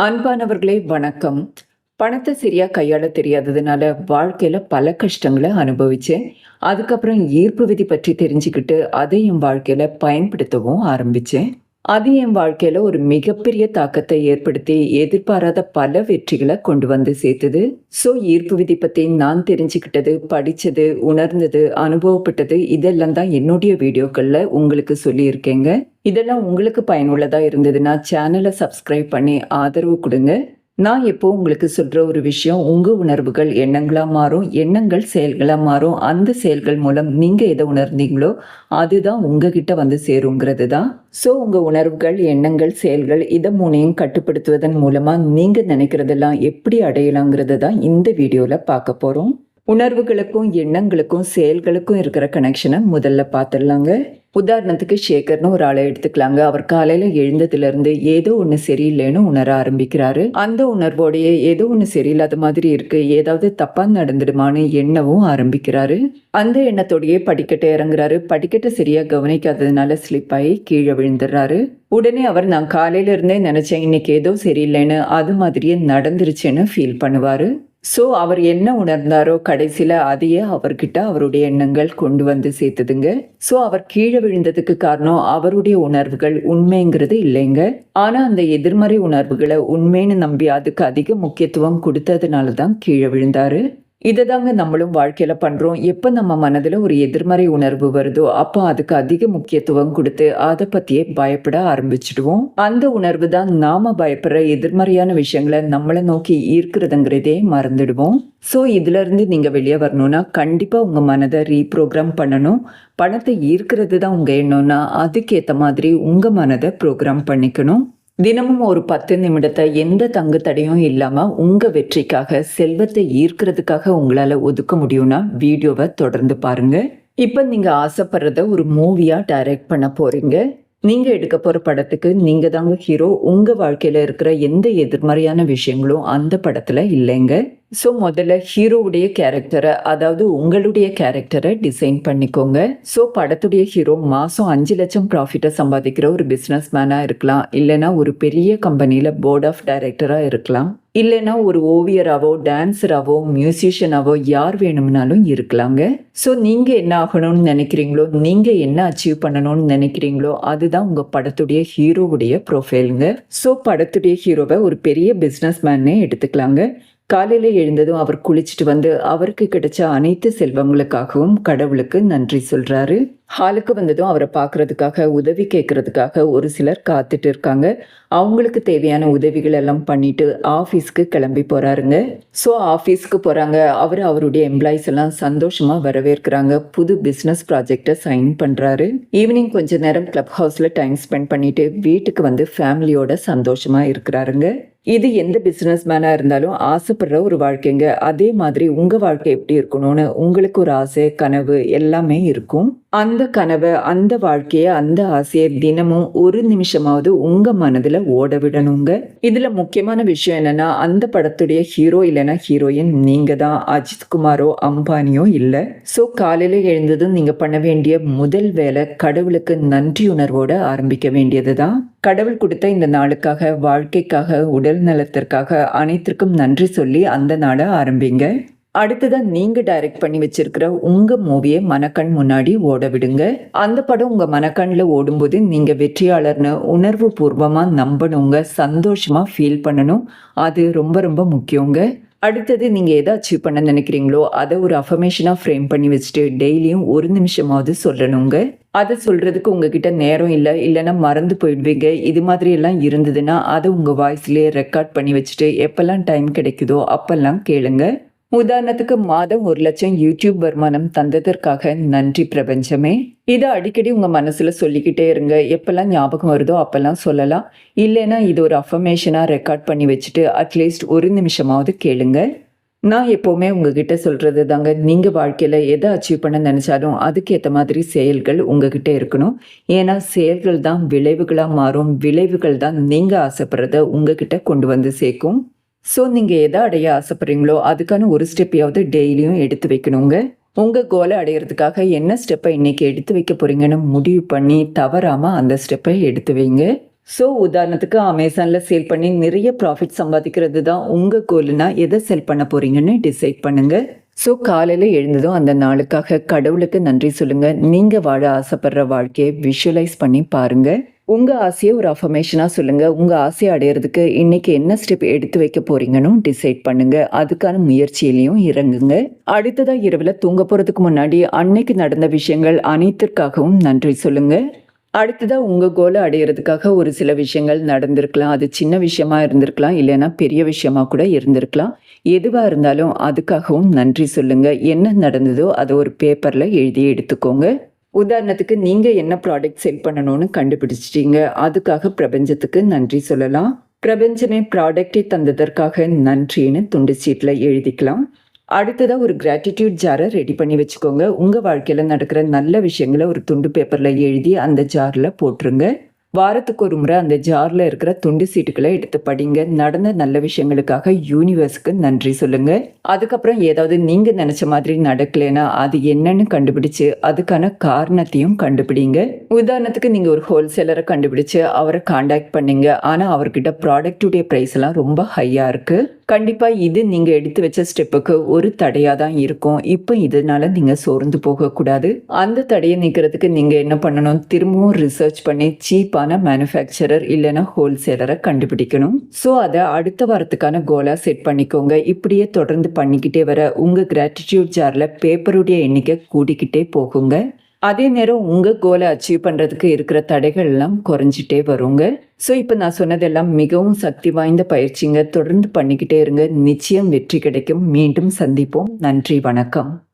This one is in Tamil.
அன்பானவர்களே வணக்கம். பணத்தை சரியாக கையாள தெரியாததுனால வாழ்க்கையில் பல கஷ்டங்களை அனுபவித்தேன் அதுக்கப்புறம் ஈர்ப்பு விதி பற்றி தெரிஞ்சுக்கிட்டு அதை என் பயன்படுத்தவும் ஆரம்பித்தேன் அது என் வாழ்க்கையில் ஒரு மிகப்பெரிய தாக்கத்தை ஏற்படுத்தி எதிர்பாராத பல வெற்றிகளை கொண்டு வந்து சேர்த்தது. ஸோ ஈர்ப்பு விதி பற்றி நான் தெரிஞ்சுக்கிட்டது படித்தது உணர்ந்தது அனுபவப்பட்டது இதெல்லாம் தான் என்னுடைய வீடியோக்களில் உங்களுக்கு சொல்லியிருக்கேங்க. இதெல்லாம் உங்களுக்கு பயனுள்ளதாக இருந்ததுன்னா சேனலை சப்ஸ்கிரைப் பண்ணி ஆதரவு கொடுங்க. நான் இப்போ உங்களுக்கு சொல்கிற ஒரு விஷயம் உங்கள் உணர்வுகள் எண்ணங்களாக மாறும் எண்ணங்கள் செயல்களாக மாறும். அந்த செயல்கள் மூலம் நீங்கள் எதை உணர்ந்தீங்களோ அதுதான் உங்ககிட்ட வந்து சேருங்கிறது தான் ஸோ உங்கள் உணர்வுகள் எண்ணங்கள் செயல்கள் இதை மூணையும் கட்டுப்படுத்துவதன் மூலமாக நீங்கள் நினைக்கிறதெல்லாம் எப்படி அடையலாங்கிறது தான் இந்த வீடியோவில் பார்க்க போகிறோம் உணர்வுகளுக்கும் எண்ணங்களுக்கும் செயல்களுக்கும் இருக்கிற கனெக்ஷனை முதல்ல பார்த்துடலாங்க. உதாரணத்துக்கு ஷேகர்னு ஒரு ஆளை எடுத்துக்கலாங்க. அவர் காலையில எழுந்ததுல ஏதோ ஒன்று சரியில்லைன்னு உணர ஆரம்பிக்கிறாரு. அந்த உணர்வோடைய ஏதோ ஒன்று சரியில்லாத மாதிரி இருக்கு. ஏதாவது தப்பா நடந்துடுமான்னு எண்ணவும் ஆரம்பிக்கிறாரு. அந்த எண்ணத்தோடையே படிக்கட்டை இறங்குறாரு. படிக்கட்டை சரியா கவனிக்காததுனால ஸ்லிப் ஆகி கீழே விழுந்துடுறாரு. உடனே அவர் நான் காலையில இருந்தே நினைச்சேன். இன்னைக்கு ஏதோ சரியில்லைன்னு. அது மாதிரியே நடந்துருச்சுன்னு ஃபீல் பண்ணுவாரு. ஸோ அவர் என்ன உணர்ந்தாரோ கடைசியில் அதையே அவர்கிட்ட அவருடைய எண்ணங்கள் கொண்டு வந்து சேர்த்துதுங்க. ஸோ அவர் கீழே விழுந்ததுக்கு காரணம் அவருடைய உணர்வுகள் உண்மைங்கிறது இல்லைங்க. ஆனால் அந்த எதிர்மறை உணர்வுகளை உண்மைன்னு நம்பி அதுக்கு அதிக முக்கியத்துவம் கொடுத்ததுனால தான் கீழே விழுந்தாரு. இதை தாங்க நம்மளும் வாழ்க்கையில பண்றோம். எப்போ நம்ம மனதில் ஒரு எதிர்மறை உணர்வு வருதோ அப்போ அதுக்கு அதிக முக்கியத்துவம் கொடுத்து அதை பத்தியே பயப்பட ஆரம்பிச்சிடுவோம். அந்த உணர்வு தான் நாம பயப்படுற எதிர்மறையான விஷயங்களை நம்மளை நோக்கி ஈர்க்கிறதுங்கிறதே மறந்துடுவோம். ஸோ இதுல இருந்து நீங்க வெளியே வரணும்னா கண்டிப்பா உங்க மனதை ரீப்ரோக்ராம் பண்ணணும். பணத்தை ஈர்க்கிறது தான் உங்க எண்ணம்னா அதுக்கேற்ற மாதிரி உங்க மனதை ப்ரோக்ராம் பண்ணிக்கணும். தினமும் ஒரு பத்து நிமிடத்தை எந்த தங்கு தடையும் இல்லாமல் உங்கள் வெற்றிக்காக செல்வத்தை ஈர்க்கிறதுக்காக உங்களால் ஒதுக்க முடியும்னா வீடியோவை தொடர்ந்து பாருங்க. இப்போ நீங்கள் ஆசைப்படுறத ஒரு மூவியாக டைரக்ட் பண்ண போகிறீங்க நீங்கள் எடுக்க போகிற படத்துக்கு நீங்கள் தாங்க ஹீரோ. உங்கள் வாழ்க்கையில் இருக்கிற எந்த எதிர்மறையான விஷயங்களும் அந்த படத்தில் இல்லைங்க. ஸோ முதல்ல ஹீரோவுடைய கேரக்டரை அதாவது உங்களுடைய கேரக்டரை டிசைன் பண்ணிக்கோங்க. ஸோ படத்துடைய ஹீரோ மாதம் அஞ்சு லட்சம் ப்ராஃபிட்டை சம்பாதிக்கிற ஒரு பிஸ்னஸ் மேனாக இருக்கலாம். இல்லைனா ஒரு பெரிய கம்பெனியில் போர்ட் ஆஃப் டைரக்டராக இருக்கலாம். இல்லைனா ஒரு ஓவியராகவோ டான்ஸராகவோ மியூசிஷியனாவோ யார் வேணும்னாலும் இருக்கலாங்க. ஸோ நீங்கள் என்ன ஆகணும்னு நினைக்கிறீங்களோ நீங்கள் என்ன அச்சீவ் பண்ணணும்னு நினைக்கிறீங்களோ அதுதான் உங்கள் படத்துடைய ஹீரோவுடைய ப்ரொஃபைலுங்க ஸோ படத்துடைய ஹீரோவை ஒரு பெரிய பிஸ்னஸ் மேன்னே எடுத்துக்கலாங்க. காலையில் எழுந்ததும் அவர் குளிச்சுட்டு வந்து அவருக்கு கிடைச்ச அனைத்து செல்வங்களுக்காகவும் கடவுளுக்கு நன்றி சொல்றாரு. ஹாலுக்கு வந்ததும் அவரை பார்க்கறதுக்காக உதவி கேட்கறதுக்காக ஒரு சிலர் காத்துட்டு இருக்காங்க. அவங்களுக்கு தேவையான உதவிகள் எல்லாம் பண்ணிட்டு ஆஃபீஸ்க்கு கிளம்பி போறாருங்க. ஸோ ஆஃபீஸ்க்கு போறாங்க. அவர் அவருடைய எம்ப்ளாயிஸ் எல்லாம் சந்தோஷமா வரவேற்கிறாங்க. புது பிஸ்னஸ் ப்ராஜெக்டை சைன் பண்றாரு. ஈவினிங் கொஞ்ச நேரம் கிளப் ஹவுஸ்ல டைம் ஸ்பெண்ட் பண்ணிட்டு வீட்டுக்கு வந்து ஃபேமிலியோட சந்தோஷமா இருக்கிறாருங்க. இது எந்த பிஸ்னஸ் மேனாக இருந்தாலும் ஆசைப்படுற ஒரு வாழ்க்கைங்க. அதே மாதிரி உங்கள் வாழ்க்கை எப்படி இருக்கணும்னு உங்களுக்கு ஒரு ஆசை கனவு எல்லாமே இருக்கும். அந்த கனவை அந்த வாழ்க்கையை அந்த ஆசையை தினமும் ஒரு நிமிஷமாவது உங்கள் மனதில் ஓட விடணுங்க. இதில் முக்கியமான விஷயம் என்னென்னா அந்த படத்துடைய ஹீரோ இல்லைன்னா ஹீரோயின் நீங்கள் தான். அஜித் குமாரோ அம்பானியோ இல்லை. ஸோ காலையில் எழுந்ததும் நீங்கள் பண்ண வேண்டிய முதல் வேலை கடவுளுக்கு நன்றி உணர்வோடு ஆரம்பிக்க வேண்டியது தான். கடவுள் கொடுத்த இந்த நாளுக்காக வாழ்க்கைக்காக உடல் நலத்திற்காக அனைத்திற்கும் நன்றி சொல்லி அந்த நாளை ஆரம்பிங்க. அடுத்ததான் நீங்க டைரக்ட் பண்ணி வச்சிருக்கிற உங்க மூவியை மனக்கண் முன்னாடி ஓட விடுங்க. அந்த படம் உங்க மனக்கண்ணில் ஓடும்போது நீங்க வெற்றியாளர்னு உணர்வு பூர்வமா நம்பணுங்க சந்தோஷமா ஃபீல் பண்ணணும். அது ரொம்ப ரொம்ப முக்கியங்க. அடுத்தது நீங்கள் எதை அச்சீவ் பண்ண நினைக்கிறீங்களோ அதை ஒரு அஃபர்மேஷனாக ஃப்ரேம் பண்ணி வச்சுட்டு டெய்லியும் ஒரு நிமிஷமாவது சொல்லணுங்க. அதை சொல்கிறதுக்கு உங்ககிட்ட நேரம் இல்லை இல்லைன்னா மறந்து போயிடுவீங்க. இது மாதிரி எல்லாம் இருந்ததுன்னா அதை உங்கள் வாய்ஸ்லேயே ரெக்கார்ட் பண்ணி வச்சுட்டு எப்போல்லாம் டைம் கிடைக்குதோ அப்போல்லாம் கேளுங்க. உதாரணத்துக்கு மாதம் ஒரு லட்சம் யூடியூப் வருமானம் தந்ததற்காக நன்றி பிரபஞ்சமே. இதை அடிக்கடி உங்கள் மனசில் சொல்லிக்கிட்டே இருங்க. எப்போல்லாம் ஞாபகம் வருதோ அப்போல்லாம் சொல்லலாம். இல்லைன்னா இது ஒரு அஃபர்மேஷனாக ரெக்கார்ட் பண்ணி வச்சுட்டு அட்லீஸ்ட் ஒரு நிமிஷமாவது கேளுங்க. நான் எப்போவுமே உங்ககிட்ட சொல்கிறது தாங்க. நீங்கள் வாழ்க்கையில் எதை அச்சீவ் பண்ண நினச்சாலும் அதுக்கேற்ற மாதிரி செயல்கள் உங்ககிட்ட இருக்கணும். ஏன்னா செயல்கள் தான் விளைவுகளாக மாறும். விளைவுகள் தான் நீங்கள் ஆசைப்படுறத உங்ககிட்ட கொண்டு வந்து சேர்க்கும். ஸோ நீங்கள் எதை அடைய ஆசைப்பட்றீங்களோ அதுக்கான ஒரு ஸ்டெப்பையாவது டெய்லியும் எடுத்து வைக்கணுங்க. உங்கள் கோலை அடையிறதுக்காக என்ன ஸ்டெப்பை இன்றைக்கி எடுத்து வைக்க போகிறீங்கன்னு முடிவு பண்ணி தவறாமல் அந்த ஸ்டெப்பை எடுத்து வைங்க. ஸோ உதாரணத்துக்கு அமேசானில் சேல் பண்ணி நிறைய ப்ராஃபிட் சம்பாதிக்கிறது தான் உங்கள் கோல்னா எதை செல் பண்ண போகிறீங்கன்னு டிசைட் பண்ணுங்கள் ஸோ காலையில் எழுந்ததும் அந்த நாளுக்காக கடவுளுக்கு நன்றி சொல்லுங்கள் நீங்கள் வாழ ஆசைப்படுற வாழ்க்கையை விஷுவலைஸ் பண்ணி பாருங்கள் உங்கள் ஆசையை ஒரு அஃபர்மேஷனாக சொல்லுங்கள் உங்கள் ஆசையை அடையிறதுக்கு இன்றைக்கி என்ன ஸ்டெப் எடுத்து வைக்க போகிறீங்கன்னு டிசைட் பண்ணுங்கள் அதுக்கான முயற்சியிலையும் இறங்குங்க. அடுத்ததாக இரவில் தூங்க போகிறதுக்கு முன்னாடி அன்னைக்கு நடந்த விஷயங்கள் அனைத்திற்காகவும் நன்றி சொல்லுங்கள் அடுத்ததாக உங்கள் கோலை அடையிறதுக்காக ஒரு சில விஷயங்கள் நடந்திருக்கலாம். அது சின்ன விஷயமா இருந்திருக்கலாம். இல்லைன்னா பெரிய விஷயமா கூட இருந்திருக்கலாம். எதுவாக இருந்தாலும் அதுக்காகவும் நன்றி சொல்லுங்கள் என்ன நடந்ததோ அதை ஒரு பேப்பரில் எழுதி எடுத்துக்கோங்க. உதாரணத்துக்கு நீங்கள் என்ன ப்ராடக்ட் செல் பண்ணணும்னு கண்டுபிடிச்சிட்டீங்க. அதுக்காக பிரபஞ்சத்துக்கு நன்றி சொல்லலாம். பிரபஞ்சமே ப்ராடக்டை தந்ததற்காக நன்றின்னு துண்டு சீட்டில் எழுதிக்கலாம். அடுத்ததாக ஒரு கிராட்டிடியூட் ஜாரை ரெடி பண்ணி வச்சுக்கோங்க. உங்கள் வாழ்க்கையில் நடக்கிற நல்ல விஷயங்களை ஒரு துண்டு பேப்பரில் எழுதி அந்த ஜாரில் போட்டுருங்க. வாரத்துக்கு ஒரு முறை அந்த ஜாரில் இருக்கிற துண்டு சீட்டுகளை எடுத்து படிங்க. நடந்த நல்ல விஷயங்களுக்காக யூனிவர்ஸுக்கு நன்றி சொல்லுங்க. அதுக்கப்புறம் ஏதாவது நீங்கள் நினச்ச மாதிரி நடக்கலைன்னா அது என்னன்னு கண்டுபிடிச்சு அதுக்கான காரணத்தையும் கண்டுபிடிங்க. உதாரணத்துக்கு நீங்கள் ஒரு ஹோல்சேலரை கண்டுபிடிச்சு அவரை காண்டாக்ட் பண்ணீங்க. ஆனால் அவர்கிட்ட ப்ராடக்டுடைய ப்ரைஸ் எல்லாம் ரொம்ப ஹையாக இருக்குது கண்டிப்பாக இது நீங்கள் எடுத்து வச்ச ஸ்டெப்புக்கு ஒரு தடையாக தான் இருக்கும். இப்போ இதனால் நீங்கள் சோர்ந்து போகக்கூடாது. அந்த தடையை நீக்கிறதுக்கு நீங்கள் என்ன பண்ணணும்? திரும்பவும் ரிசர்ச் பண்ணி சீப்பான மேனுஃபேக்சரர் இல்லைன்னா ஹோல்சேலரை கண்டுபிடிக்கணும். ஸோ அதை அடுத்த வாரத்துக்கான கோலாக செட் பண்ணிக்கோங்க. இப்படியே தொடர்ந்து பண்ணிக்கிட்டே வர உங்கள் கிராட்டிடியூட் ஜாரில் பேப்பருடைய எண்ணிக்கை கூடிக்கிட்டே போகுங்க. அதே நேரம் உங்கள் கோலை அச்சீவ் பண்ணுறதுக்கு இருக்கிற தடைகள் எல்லாம் குறைஞ்சிட்டே வருங்க. ஸோ இப்போ நான் சொன்னதெல்லாம் மிகவும் சக்தி வாய்ந்த பயிற்சிங்க. தொடர்ந்து பண்ணிக்கிட்டே இருங்க. நிச்சயம் வெற்றி கிடைக்கும். மீண்டும் சந்திப்போம். நன்றி. வணக்கம்.